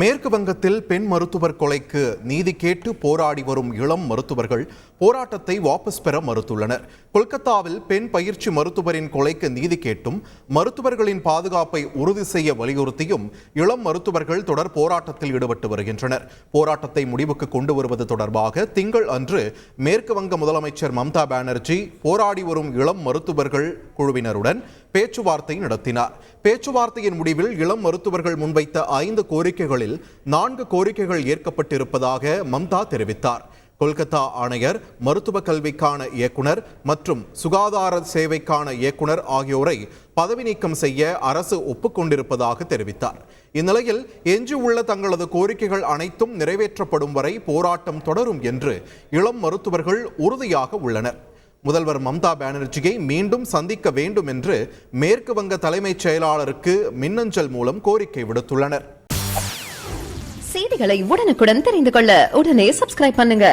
மேற்கு வங்கத்தில் பெண் மருத்துவர் கொலைக்கு நீதி கேட்டு போராடி வரும் இளம் மருத்துவர்கள் போராட்டத்தை வாபஸ் பெற மறுத்துள்ளனர். கொல்கத்தாவில் பெண் பயிற்சி மருத்துவரின் கொலைக்கு நீதி கேட்டும் மருத்துவர்களின் பாதுகாப்பை உறுதி செய்ய வலியுறுத்தியும் இளம் மருத்துவர்கள் தொடர் போராட்டத்தில் ஈடுபட்டு வருகின்றனர். போராட்டத்தை முடிவுக்கு கொண்டு வருவது தொடர்பாக திங்கள் அன்று மேற்கு வங்க முதலமைச்சர் மம்தா பானர்ஜி போராடி வரும் இளம் மருத்துவர்கள் குழுவினருடன் பேச்சுவார்த்தை நடத்தினார். பேச்சுவார்த்தையின் முடிவில் இளம் மருத்துவர்கள் முன்வைத்த ஐந்து கோரிக்கைகளில் நான்கு கோரிக்கைகள் ஏற்கப்பட்டிருப்பதாக மம்தா தெரிவித்தார். கொல்கத்தா ஆணையர் மருத்துவ கல்விக்கான இயக்குனர் மற்றும் சுகாதார சேவைக்கான இயக்குனர் ஆகியோரை பதவி நீக்கம் செய்ய அரசு ஒப்புக்கொண்டிருப்பதாக தெரிவித்தார். இந்நிலையில் எஞ்சியுள்ள தங்களது கோரிக்கைகள் அனைத்தும் நிறைவேற்றப்படும் வரை போராட்டம் தொடரும் என்று இளம் மருத்துவர்கள் உறுதியாக உள்ளனர். முதல்வர் மம்தா பானர்ஜியை மீண்டும் சந்திக்க வேண்டும் என்று மேற்கு வங்க தலைமைச் செயலாளருக்கு மின்னஞ்சல் மூலம் கோரிக்கை விடுத்துள்ளனர். செய்திகளை உடனுக்குடன் தெரிந்து கொள்ள உடனே சப்ஸ்கிரைப் பண்ணுங்க.